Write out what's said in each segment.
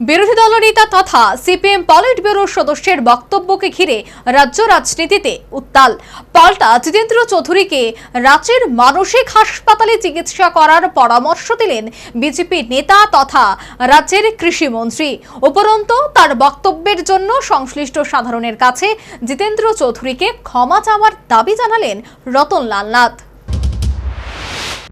বিরোধী দলনেতা তথা সিপিএম পলিট ব্যুরোর সদস্যের বক্তব্যকে ঘিরে রাজ্য রাজনীতিতে উত্তাল। পাল্টা জিতেন্দ্র চৌধুরীকে রাজ্যের মানসিক হাসপাতালে চিকিৎসা করার পরামর্শ দিলেন বিজেপি নেতা তথা রাজ্যের কৃষিমন্ত্রী উপরন্ত, তার বক্তব্যের জন্য সংশ্লিষ্ট সাধারণের কাছে জিতেন্দ্র চৌধুরীকে ক্ষমা চাওয়ার দাবি জানালেন রতনলাল নাথ।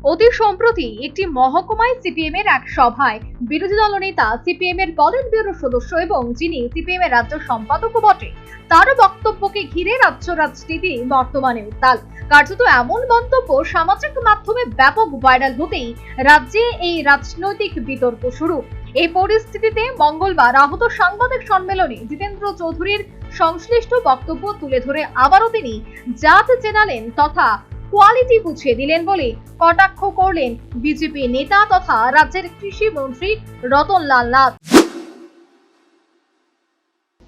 অতি সম্প্রতি একটি মহকুমায় সিপিএম এর এক সভায় বিরোধী দলনেতা সিপিএম এর পলিট ব্যুরো সদস্য এবং যিনি সিপিএম এর রাজ্য সম্পাদকও বটে, তার বক্তব্যকে ঘিরে রাজ্য রাজনীতি বর্তমানে উত্তাল। কার্যত এমন মন্তব্য সামাজিক মাধ্যমে ব্যাপক ভাইরাল হতেই রাজ্যে এই রাজনৈতিক বিতর্ক শুরু। এই পরিস্থিতিতে মঙ্গলবার আহত সাংবাদিক সম্মেলনে জিতেন্দ্র চৌধুরীর সংশ্লিষ্ট বক্তব্য তুলে ধরে আবারও তিনি জাত চেনালেন তথা কোয়ালিটি বুঝিয়ে দিলেন বলে কটাক্ষ করলেন বিজেপি নেতা তথা রাজ্যের কৃষি মন্ত্রী রতনলাল নাথ।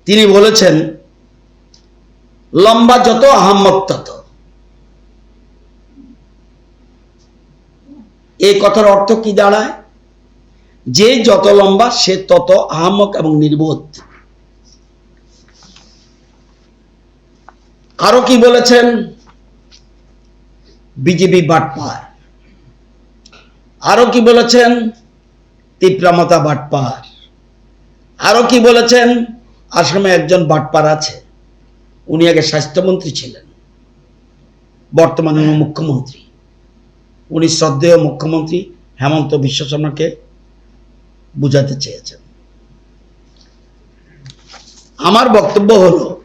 তিনি বলেছেন, লম্বা যত আহম্মদ তত। এই কথার অর্থ কি দাঁড়ায়? যে যত লম্বা, সে তত আহম্মক এবং নির্বোধ। আরও কি বলেছেন বিজেপি বাটপার। আরও কি বলেছেন? তিপ্রামতা বাটপার। আরও কি বলেছেন? আসামে একজন বাটপার আছে। উনি আগে স্বাস্থ্যমন্ত্রী ছিলেন। বর্তমানে উনি মুখ্যমন্ত্রী। উনি শ্রদ্ধেয় মুখ্যমন্ত্রী হেমন্ত বিশ্ব শর্মাকে বুঝাতে চেয়েছেন। আমার বক্তব্য হলো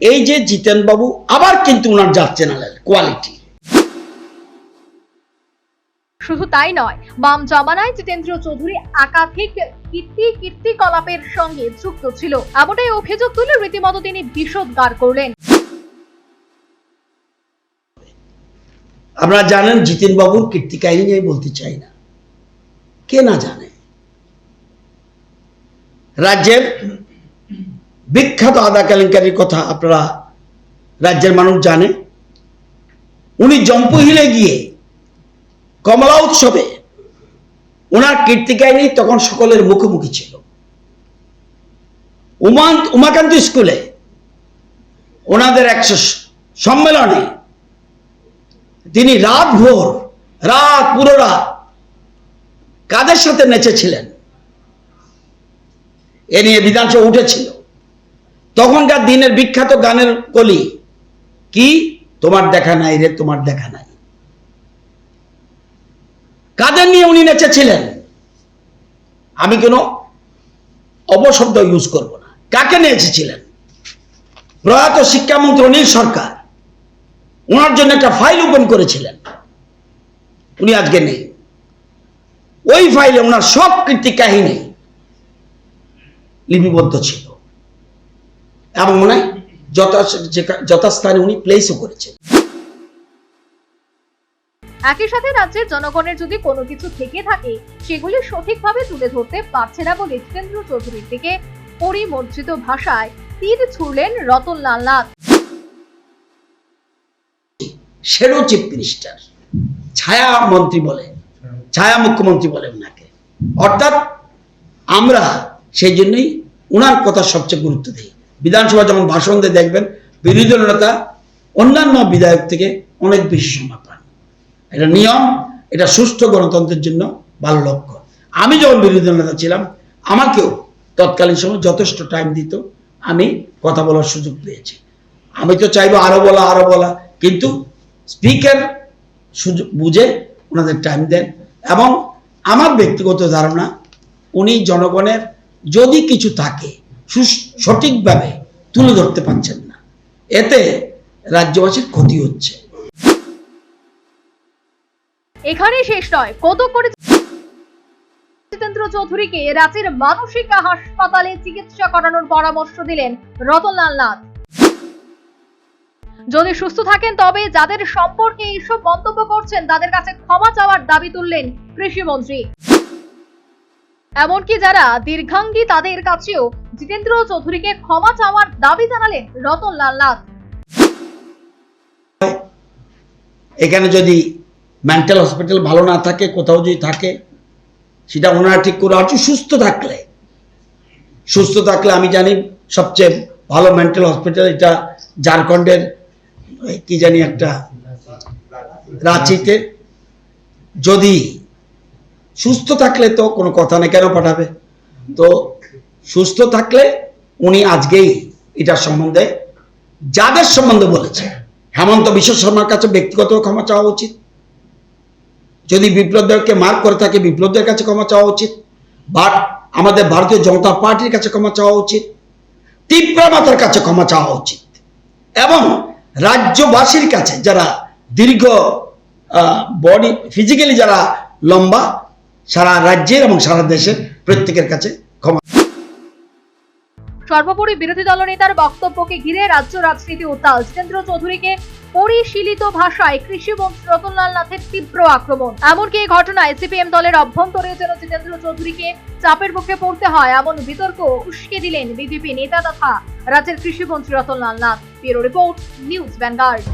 এই যে জিতেন বাবু আবার কিন্তু ওনার যাচ্ছে না কোয়ালিটি শুধু তাই নয় বাম জমানায় জিতেন্দ্র চৌধুরী একাধিক কীর্তি কীর্তিকলাপের সঙ্গে যুক্ত ছিল। এমনটাই অভিযোগ তুলে রীতিমতো তিনি বিষোদ্গার করলেন। আপনারা জানেন জিতেন বাবুর কীর্তি কাহিনী আমি বলতে চাই না। কে না জানে? রাজ্যের বিখ্যাত আদা কেলেঙ্কারির কথা আপনারা রাজ্যের মানুষ জানে। উনি জম্পুহিলে গিয়ে কমলা উৎসবে ওনার কীর্তি কাহিনী তখন সকলের মুখোমুখি ছিল। উমা উমাকান্ত স্কুলে ওনাদের একশো সম্মেলনে তিনি রাত ভোর, রাত পুরো রাত কাদের সাথে নেচেছিলেন? এ নিয়ে বিধানসভা উঠেছিল। তখনকার দিনের বিখ্যাত গানের কলি, কি? তোমার দেখা নাই রে, তোমার দেখা নাই। কাদের নিয়ে উনি নেচেছিলেন? আমি কোনো অপশব্দ ইউজ করব না। কাকে নিয়েছিলেন প্রয়াত শিক্ষামন্ত্রী অনিল সরকার। ওনার জন্য একটা ফাইল ওপেন করেছিলেন। উনি আজকে নেই। ওই ফাইলে ওনার সব কীর্তি কাহিনী লিপিবদ্ধ ছিল। এবং যথা যথাস্থানে উনি প্লেসও করেছেন। একই সাথে রাজ্যের জনগণের যদি কোনো কিছু থেকে থাকে সেগুলি সঠিকভাবে তুলে ধরতে পারছে না বলে জিতেন্দ্র চৌধুরীর থেকে পরিমর্জিত ভাষায় তীর ছুড়লেন Ratanlal Nath. Shadow chief minister ছায়া মন্ত্রী বলে ছায়া মুখ্যমন্ত্রী বলে ওনাকে অর্থাৎ আমরা সেই জন্যই ওনার কথা সবচেয়ে গুরুত্ব দিই। বিধানসভা যখন ভাষণ দিয়ে দেখবেন, বিরোধী দল নেতা অন্যান্য বিধায়ক থেকে অনেক বেশি সময় পান। এটা নিয়ম, এটা সুষ্ঠু গণতন্ত্রের জন্য ভালো লক্ষ্য। আমি যখন বিরোধী দল নেতা ছিলাম, আমাকেও তৎকালীন সময় যথেষ্ট টাইম দিত, আমি কথা বলার সুযোগ পেয়েছি। আমি তো চাইব আরও বলা আরও বলা, কিন্তু স্পিকার সুযোগ বুঝে ওনাদের টাইম দেন এবং আমার ব্যক্তিগত ধারণা, উনি জনগণের যদি কিছু থাকে সঠিকভাবে তুলে ধরতে পারছেন না। এতে রাজ্যবাসীর ক্ষতি হচ্ছে। এখানেই শেষ নয়। কত করে জিতেন্দ্র চৌধুরীকে রাঁচির মানসিক হাসপাতালে চিকিৎসা করানোর পরামর্শ দিলেন রতনলাল নাথ। যদি সুস্থ থাকেন, তবে যাদের সম্পর্কে এইসব মন্তব্য করছেন, তাদের কাছে ক্ষমা চাওয়ার দাবি তুললেন কৃষিমন্ত্রী। এমনকি যারা দীর্ঘাঙ্গী তাদের কাছেও জিতেন্দ্র চৌধুরীকে ক্ষমা চাওয়ার দাবি জানালেন রতনলাল নাথ। এখানে যদি মেন্টাল হসপিটাল ভালো না থাকে, কোথাও যদি থাকে, সেটা ওনারা ঠিক করে আছো সুস্থ থাকলে সুস্থ থাকলে আমি জানি সবচেয়ে ভালো মেন্টাল হসপিটাল এটা ঝাড়খণ্ডের কি জানি একটা রাঁচিতে। যদি সুস্থ থাকলে তো কোনো কথা নেই, কেন পাঠাবে? তো সুস্থ থাকলে উনি আজকেই এটার সম্বন্ধে, যাদের সম্বন্ধে বলেছে। হেমন্ত বিশ্ব শর্মার কাছে ব্যক্তিগত ক্ষমা চাওয়া উচিত। যদি বিপ্লবদেরকে মার্ক করে থাকে, বিপ্লবদের কাছে ক্ষমা চাওয়া উচিত। বাট আমাদের ভারতীয় জনতা পার্টির কাছে ক্ষমা চাওয়া উচিত। তীব্রা মাতার কাছে ক্ষমা চাওয়া উচিত। এবং রাজ্যবাসীর কাছে যারা দীর্ঘ বডি ফিজিক্যালি যারা লম্বা সারা রাজ্যের এবং সারা দেশের প্রত্যেকের কাছে ক্ষমা। সর্বোপরি বিরোধী দলনেতার বক্তব্যকে ঘিরে রাজ্য রাজনীতি উত্তাল জিতেন্দ্র চৌধুরীকে পরিশীলিত ভাষায় কৃষি মন্ত্রী রতনলাল নাথের তীব্র আক্রমণ। এমনকি এই ঘটনায় সিপিএম দলের অভ্যন্তরে যেন জিতেন্দ্র চৌধুরীকে চাপের মুখে পড়তে হয়, এমন বিতর্ক উস্কে দিলেন বিজেপি নেতা তথা রাজ্যের কৃষি মন্ত্রী Ratanlal Nath. Bureau report, News Vanguard.